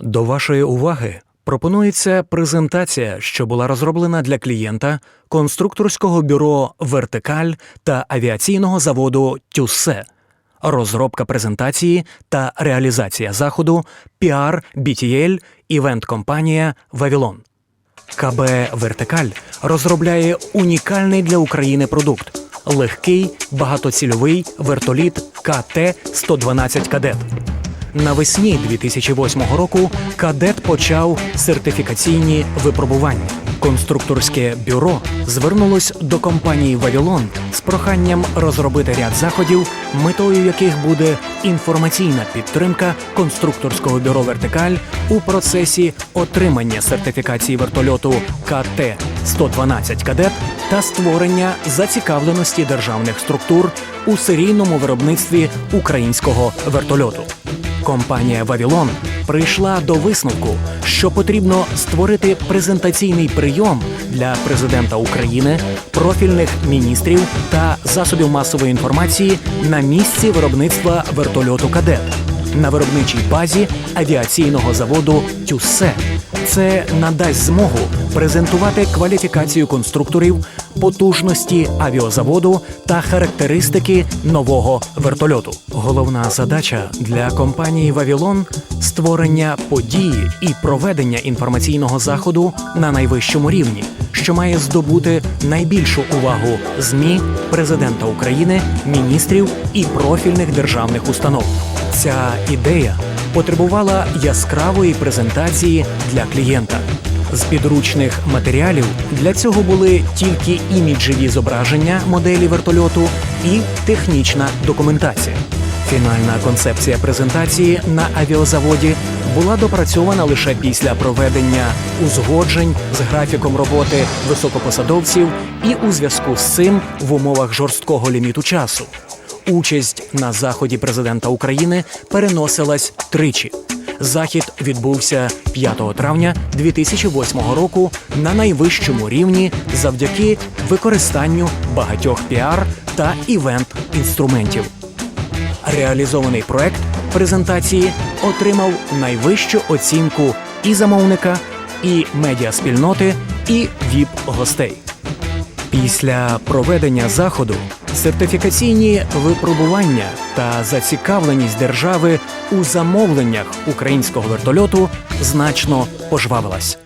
До вашої уваги пропонується презентація, що була розроблена для клієнта конструкторського бюро Вертикаль та авіаційного заводу Тюссе. Розробка презентації та реалізація заходу PR BTL івент-компанія Вавілон. КБ Вертикаль розробляє унікальний для України продукт легкий багатоцільовий вертоліт КТ-112 Кадет. Навесні 2008 року кадет почав сертифікаційні випробування. Конструкторське бюро звернулось до компанії Вавілон з проханням розробити ряд заходів, метою яких буде інформаційна підтримка конструкторського бюро Вертикаль у процесі отримання сертифікації вертольоту КТ-112 Кадет та створення зацікавленості державних структур у серійному виробництві українського вертольоту. Компанія Вавілон прийшла до висновку, що потрібно створити презентаційний прийом для президента України, профільних міністрів та засобів масової інформації на місці виробництва вертольоту Кадет на виробничій базі авіаційного заводу Тюссе. Це надасть змогу презентувати кваліфікацію конструкторів, потужності авіазаводу та характеристики нового вертольоту. Головна задача для компанії Вавілон створення події і проведення інформаційного заходу на найвищому рівні, що має здобути найбільшу увагу ЗМІ, президента України, міністрів і профільних державних установ. Ця ідея потребувала яскравої презентації для клієнта. З підручних матеріалів для цього були тільки іміджеві зображення моделі вертольоту і технічна документація. Фінальна концепція презентації на авіазаводі була допрацьована лише після проведення узгоджень з графіком роботи високопосадовців і у зв'язку з цим в умовах жорсткого ліміту часу. Участь на заході президента України переносилась тричі. Захід відбувся 5 травня 2008 року на найвищому рівні завдяки використанню багатьох піар та івент інструментів. Реалізований проект презентації отримав найвищу оцінку і замовника, і медіаспільноти, і ВІП-гостей. Після проведення заходу сертифікаційні випробування та зацікавленість держави у замовленнях українського вертольоту значно пожвавилась.